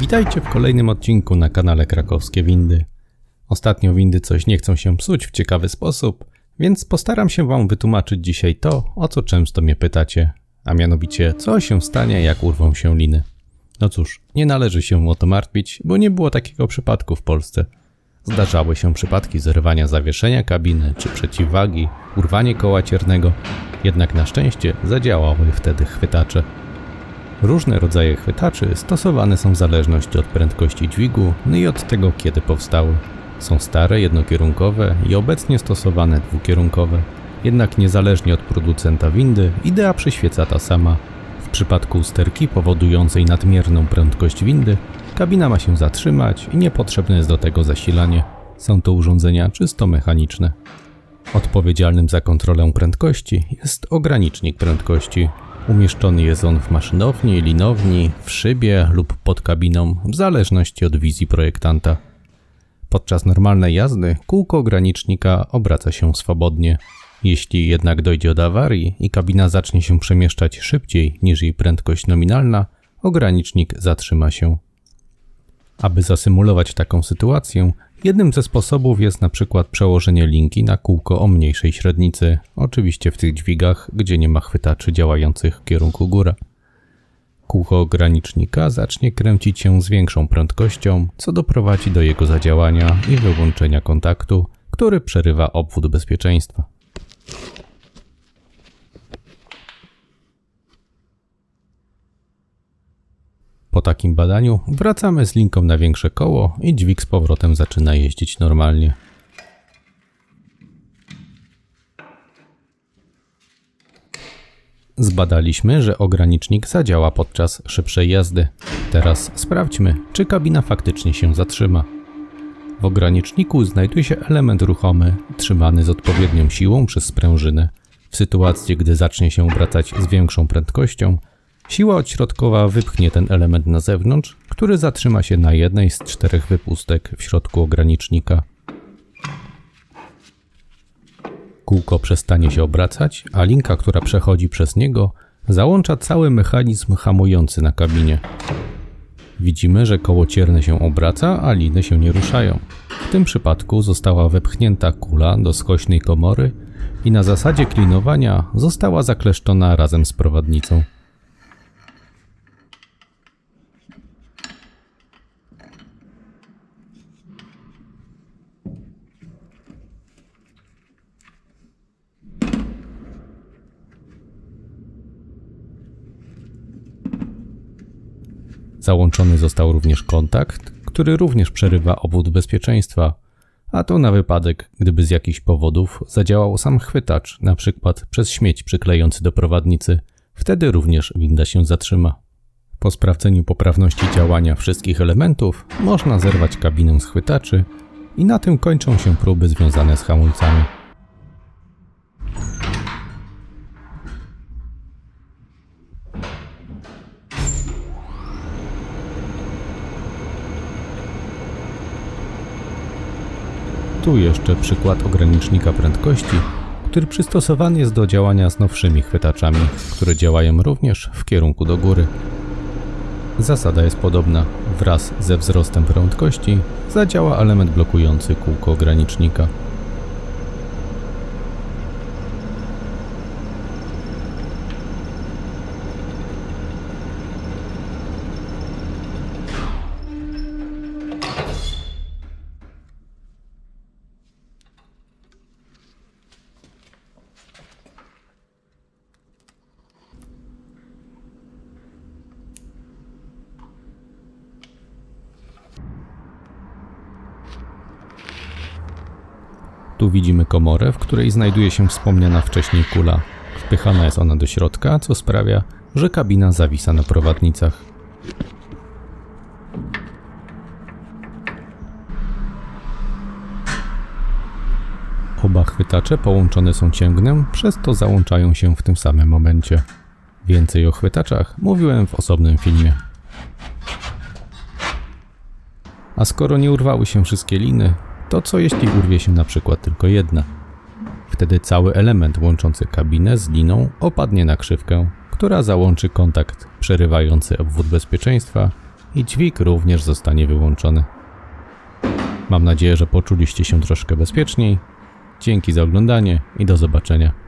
Witajcie w kolejnym odcinku na kanale Krakowskie Windy. Ostatnio windy coś nie chcą się psuć w ciekawy sposób, więc postaram się Wam wytłumaczyć dzisiaj to, o co często mnie pytacie, a mianowicie co się stanie, jak urwą się liny. No cóż, nie należy się o to martwić, bo nie było takiego przypadku w Polsce. Zdarzały się przypadki zerwania zawieszenia kabiny czy przeciwwagi, urwanie koła ciernego, jednak na szczęście zadziałały wtedy chwytacze. Różne rodzaje chwytaczy stosowane są w zależności od prędkości dźwigu, no i od tego, kiedy powstały. Są stare, jednokierunkowe i obecnie stosowane dwukierunkowe. Jednak niezależnie od producenta windy, idea przyświeca ta sama. W przypadku usterki powodującej nadmierną prędkość windy, kabina ma się zatrzymać i niepotrzebne jest do tego zasilanie. Są to urządzenia czysto mechaniczne. Odpowiedzialnym za kontrolę prędkości jest ogranicznik prędkości. Umieszczony jest on w maszynowni, linowni, w szybie lub pod kabiną, w zależności od wizji projektanta. Podczas normalnej jazdy kółko ogranicznika obraca się swobodnie. Jeśli jednak dojdzie do awarii i kabina zacznie się przemieszczać szybciej niż jej prędkość nominalna, ogranicznik zatrzyma się. Aby zasymulować taką sytuację, jednym ze sposobów jest na przykład przełożenie linki na kółko o mniejszej średnicy, oczywiście w tych dźwigach, gdzie nie ma chwytaczy działających w kierunku góra. Kółko ogranicznika zacznie kręcić się z większą prędkością, co doprowadzi do jego zadziałania i wyłączenia kontaktu, który przerywa obwód bezpieczeństwa. Takim badaniu wracamy z linką na większe koło i dźwig z powrotem zaczyna jeździć normalnie. Zbadaliśmy, że ogranicznik zadziała podczas szybszej jazdy. Teraz sprawdźmy, czy kabina faktycznie się zatrzyma. W ograniczniku znajduje się element ruchomy, trzymany z odpowiednią siłą przez sprężynę. W sytuacji, gdy zacznie się obracać z większą prędkością, siła odśrodkowa wypchnie ten element na zewnątrz, który zatrzyma się na jednej z czterech wypustek w środku ogranicznika. Kółko przestanie się obracać, a linka, która przechodzi przez niego, załącza cały mechanizm hamujący na kabinie. Widzimy, że koło cierne się obraca, a liny się nie ruszają. W tym przypadku została wepchnięta kula do skośnej komory i na zasadzie klinowania została zakleszczona razem z prowadnicą. Załączony został również kontakt, który również przerywa obwód bezpieczeństwa, a to na wypadek, gdyby z jakichś powodów zadziałał sam chwytacz, przykład przez śmieć przyklejący do prowadnicy, wtedy również winda się zatrzyma. Po sprawdzeniu poprawności działania wszystkich elementów można zerwać kabinę z chwytaczy i na tym kończą się próby związane z hamulcami. Tu jeszcze przykład ogranicznika prędkości, który przystosowany jest do działania z nowszymi chwytaczami, które działają również w kierunku do góry. Zasada jest podobna. Wraz ze wzrostem prędkości zadziała element blokujący kółko ogranicznika. Tu widzimy komorę, w której znajduje się wspomniana wcześniej kula. Wpychana jest ona do środka, co sprawia, że kabina zawisa na prowadnicach. Oba chwytacze połączone są cięgnem, przez to załączają się w tym samym momencie. Więcej o chwytaczach mówiłem w osobnym filmie. A skoro nie urwały się wszystkie liny, to co jeśli urwie się na przykład tylko jedna? Wtedy cały element łączący kabinę z liną opadnie na krzywkę, która załączy kontakt przerywający obwód bezpieczeństwa i dźwig również zostanie wyłączony. Mam nadzieję, że poczuliście się troszkę bezpieczniej. Dzięki za oglądanie i do zobaczenia.